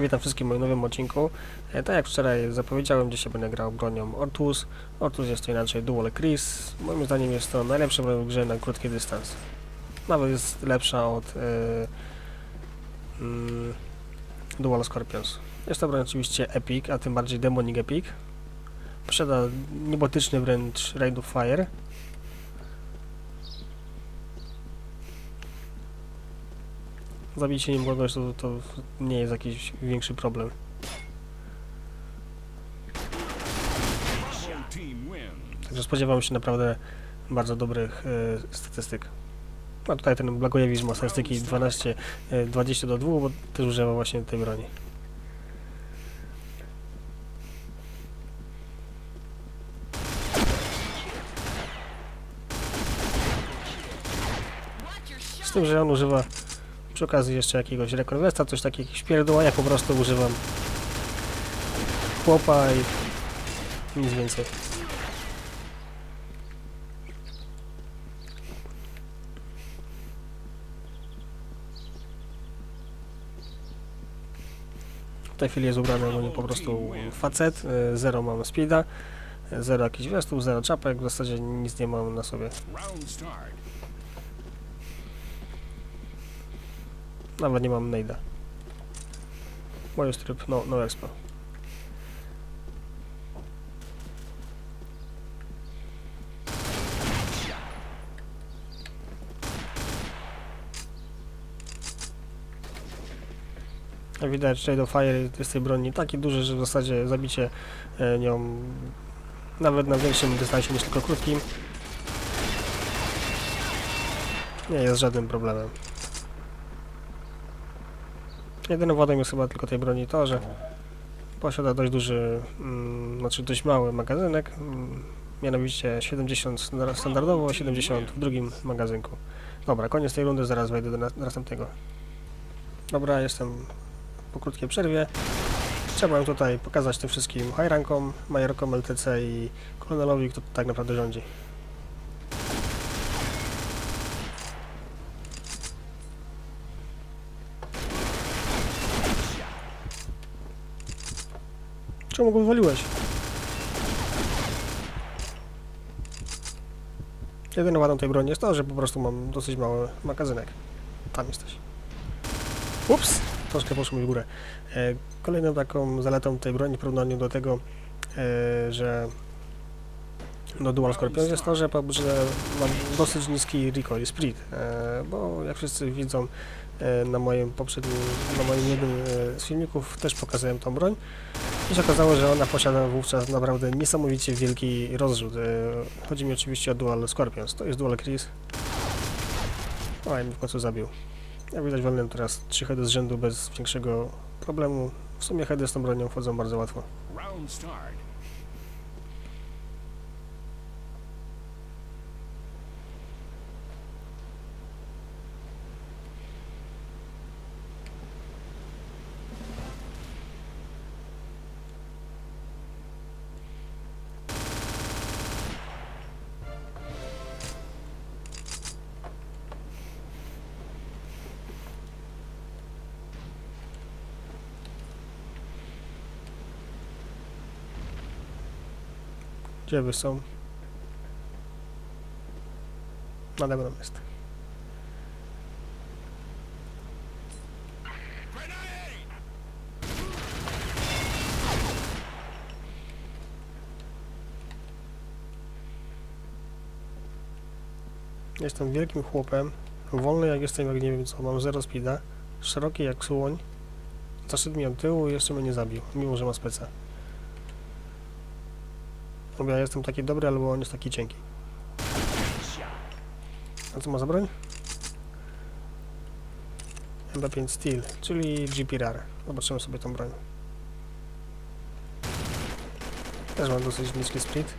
Witam wszystkich w moim nowym odcinku. E, tak jak wczoraj zapowiedziałem, dzisiaj będę grał bronią Ortus. Ortus jest to inaczej Dual Chris. Moim zdaniem jest to najlepsza broń w grze na krótki dystans. Nawet jest lepsza od e, mm, Dual Scorpions. Jest to broń oczywiście Epic, a tym bardziej Demonic Epic. Posiada niebotyczny wręcz Raid of Fire. Zabicie nim kogoś to, to nie jest jakiś większy problem. Także spodziewam się naprawdę bardzo dobrych e, statystyk. A tutaj ten Blagojewicz ma statystyki 12, e, 20 do 2, bo też używa właśnie tej broni. Z tym, że on używa przy okazji jeszcze jakiegoś rekonwesta, coś takiego, jakiś pierdół, a ja po prostu używam chłopa i nic więcej. W tej chwili jest ubrany ogólnie po prostu facet, e, zero mam speeda, zero jakichś westów, zero czapek, w zasadzie nic nie mam na sobie. Nawet nie mam nejda. Moje tryb no, no expo. Widać, Shade of Fire jest tej broni taki duży, że w zasadzie zabicie e, nią nawet na większym dystansie niż tylko krótkim nie jest żadnym problemem. Jedyną wadą jest chyba tylko tej broni to, że posiada dość duży, mm, znaczy dość mały magazynek, mm, mianowicie 70 sta- standardowo, 70 w drugim magazynku. Dobra, koniec tej rundy, zaraz wejdę do na- następnego. Dobra, jestem po krótkiej przerwie. Chciałbym tutaj pokazać tym wszystkim high rankom, majorkom LTC i kolonelowi, kto tak naprawdę rządzi. Czemu go wywaliłeś? Jedyną wadą tej broni jest to, że po prostu mam dosyć mały magazynek. Tam jesteś. Ups! Troszkę poszło mi w górę. E, kolejną taką zaletą tej broni w porównaniu do tego, e, że do Dual Scorpion jest to, że, że mam dosyć niski recoil speed, e, bo jak wszyscy widzą na moim poprzednim, na moim jednym z filmików też pokazałem tą broń i się okazało, że ona posiada wówczas naprawdę niesamowicie wielki rozrzut. E, Chodzi mi oczywiście o Dual Scorpions, to jest Dual Chris. O, i mnie w końcu zabił. Jak widać walnąłem teraz trzy heady z rzędu bez większego problemu. W sumie heady z tą bronią wchodzą bardzo łatwo. Gdzie wy są? Nade mną jest. Jestem wielkim chłopem, wolny jak jestem, jak nie wiem co, mam zero speeda, szeroki jak słoń, zaszedł mi tyłu i jeszcze mnie nie zabił, mimo że ma speca. Albo ja jestem taki dobry, albo on jest taki cienki. A co ma za broń? MB5 Steel, czyli GPRR. Zobaczymy sobie tą broń. Też mam dosyć niski split.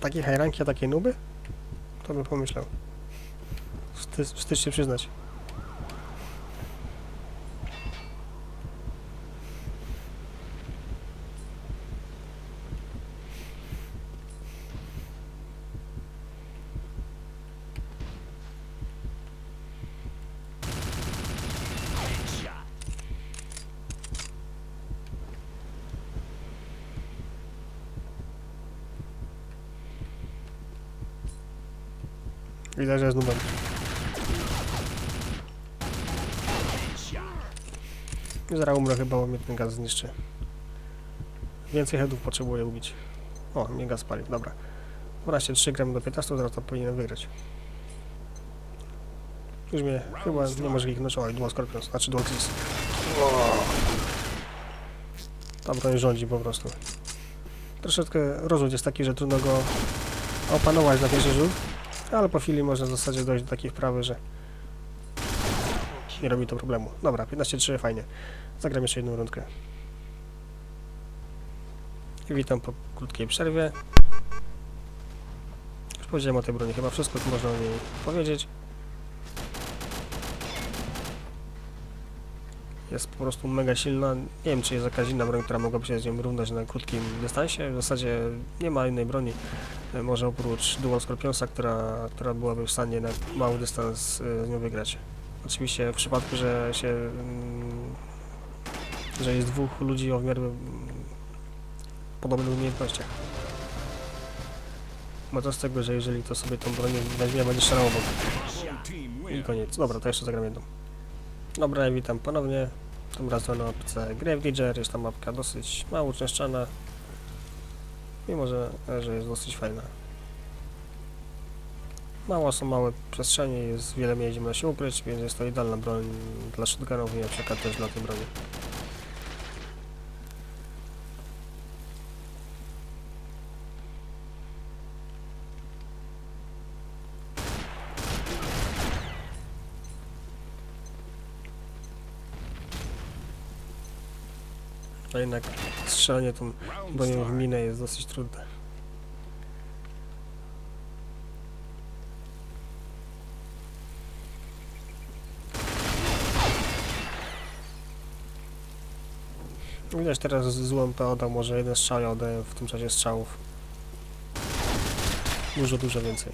Takie high ranki, a takie nuby? To bym pomyślał. Wstyd, wstyd się przyznać. Widać, że jest nubem. Zaraz umrę chyba, bo mnie ten gaz zniszczy. Więcej headów potrzebuję ubić. O, mnie gaz pali, dobra. 12-3 gramy do 15, zaraz to powinienem wygrać. Już mnie chyba nie może ich noczować, dual scorpions, znaczy dual chris. Ta broń rządzi po prostu. Troszeczkę rozrzut jest taki, że trudno go opanować na pierwszy rzut, ale po chwili można w zasadzie dojść do takiej wprawy, że nie robi to problemu. Dobra, 15-3, fajnie. Zagram jeszcze jedną rundkę. I witam po krótkiej przerwie. Już powiedziałem o tej broni, chyba wszystko tu można o niej powiedzieć. Jest po prostu mega silna. Nie wiem, czy jest jakaś inna broń, która mogłaby się z nią równać na krótkim dystansie. W zasadzie nie ma innej broni, e, może oprócz Dual Scorpionsa, która, która byłaby w stanie na mały dystans e, z nią wygrać. Oczywiście w przypadku, że się mm, że jest dwóch ludzi o w miarę mm, podobnych umiejętnościach. Ma to z tego, że jeżeli to sobie tą broń weźmie, będzie obok. I koniec. Dobra, to jeszcze zagram jedną. Dobra, witam ponownie. Tym razem na mapce Grave Digger. Jest ta mapka dosyć mało uczęszczana. Mimo, że, że jest dosyć fajna. Mało są małe przestrzenie, jest wiele miejsc, gdzie można się ukryć, więc jest to idealna broń dla shotgunów i na przykład też dla tej broni. A jednak strzelanie tą bronią w minę jest dosyć trudne. Widać teraz z UMP oddał może jeden strzał, ja w tym czasie strzałów. Dużo, dużo więcej.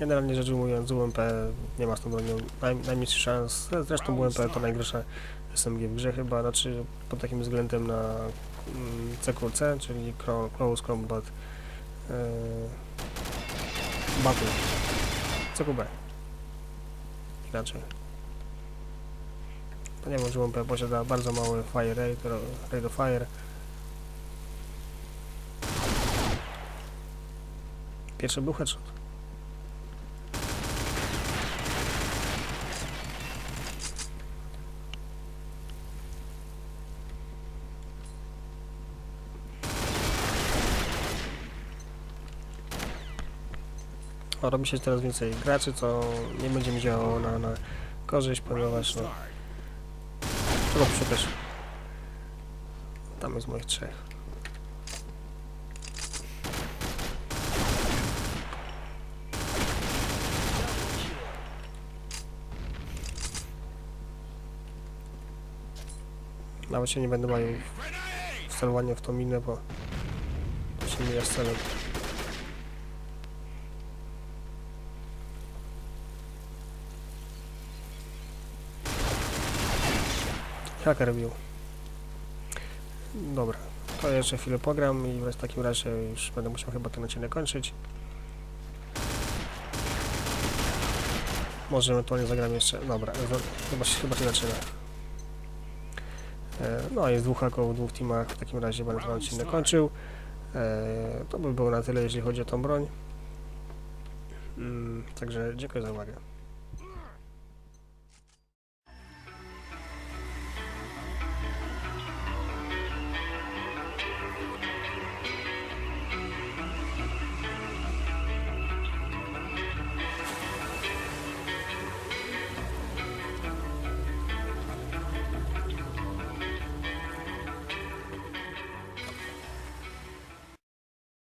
Generalnie rzecz ujmując, UMP nie ma z tą bronią naj, najmniejszych szans. Zresztą UMP to najgorsza SMG w grze chyba, znaczy pod takim względem na mm, CQC, czyli Cro- Close Combat yy, Battle. CQB. Inaczej. To UMP posiada bardzo mały fire rate, rate of fire. Pierwszy był headshot. Robi się teraz więcej graczy, co nie będzie mi działało na, na korzyść, ponieważ no, trzeba przecież tam jest moich trzech. Nawet się nie będę bawił w celowanie w tą minę, bo to się mija z celem. Hacker bił. Dobra, to jeszcze chwilę pogram i w takim razie już będę musiał chyba ten odcinek kończyć. Może ewentualnie zagram jeszcze. Dobra, chyba się, chyba się zaczyna. E, No, jest dwóch haków w dwóch teamach. W takim razie będę ten odcinek kończył. E, To by było na tyle, jeśli chodzi o tą broń. Mm, Także dziękuję za uwagę.